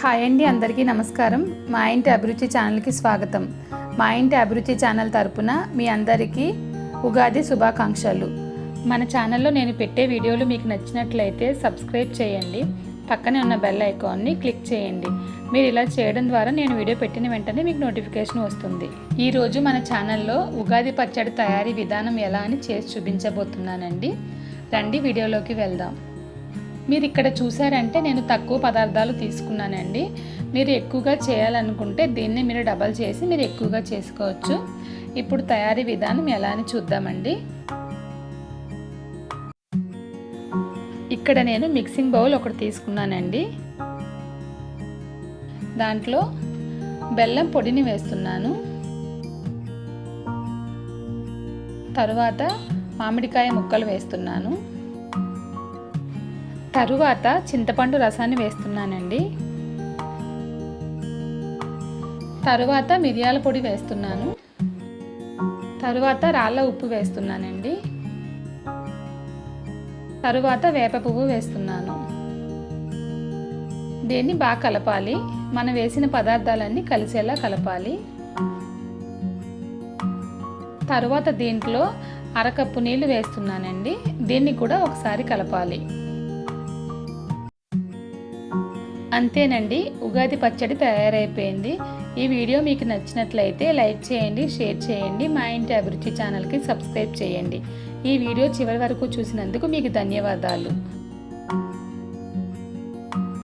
Hi అండి అందరికీ నమస్కారం. మా ఇంటి అభిరుచి ఛానల్కి స్వాగతం. మా ఇంటి అభిరుచి ఛానల్ తరపున మీ అందరికీ ఉగాది శుభాకాంక్షలు. మన ఛానల్లో నేను పెట్టే వీడియోలు మీకు నచ్చినట్లయితే సబ్స్క్రైబ్ చేయండి. పక్కనే ఉన్న బెల్ ఐకాన్ని క్లిక్ చేయండి. మీరు ఇలా చేయడం ద్వారా నేను వీడియో పెట్టిన వెంటనే మీకు నోటిఫికేషన్ వస్తుంది. ఈరోజు మన ఛానల్లో ఉగాది పచ్చడి తయారీ విధానం ఎలా అని చేసి చూపించబోతున్నానండి. రండి వీడియోలోకి వెళ్దాం. మీరు ఇక్కడ చూసారంటే నేను తక్కువ పదార్థాలు తీసుకున్నానండి. మీరు ఎక్కువగా చేయాలనుకుంటే దీన్ని మీరు డబల్ చేసి మీరు ఎక్కువగా చేసుకోవచ్చు. ఇప్పుడు తయారీ విధానం ఎలా అని చూద్దామండి. ఇక్కడ నేను మిక్సింగ్ బౌల్ ఒకటి తీసుకున్నానండి. దాంట్లో బెల్లం పొడిని వేస్తున్నాను. తరువాత మామిడికాయ ముక్కలు వేస్తున్నాను. తరువాత చింతపండు రసాన్ని వేస్తున్నానండి. తరువాత మిరియాల పొడి వేస్తున్నాను. తరువాత రాళ్ళ ఉప్పు వేస్తున్నానండి. తరువాత వేప పువ్వు వేస్తున్నాను. దీన్ని బాగా కలపాలి. మనం వేసిన పదార్థాలన్నీ కలిసేలా కలపాలి. తరువాత దీంట్లో అరకప్పు నీళ్ళు వేస్తున్నానండి. దీన్ని కూడా ఒకసారి కలపాలి. అంతేనండి ఉగాది పచ్చడి తయారైపోయింది. ఈ వీడియో మీకు నచ్చినట్లయితే లైక్ చేయండి షేర్ చేయండి మా ఇంటి అభిరుచి ఛానల్కి సబ్స్క్రైబ్ చేయండి. ఈ వీడియో చివరి వరకు చూసినందుకు మీకు ధన్యవాదాలు.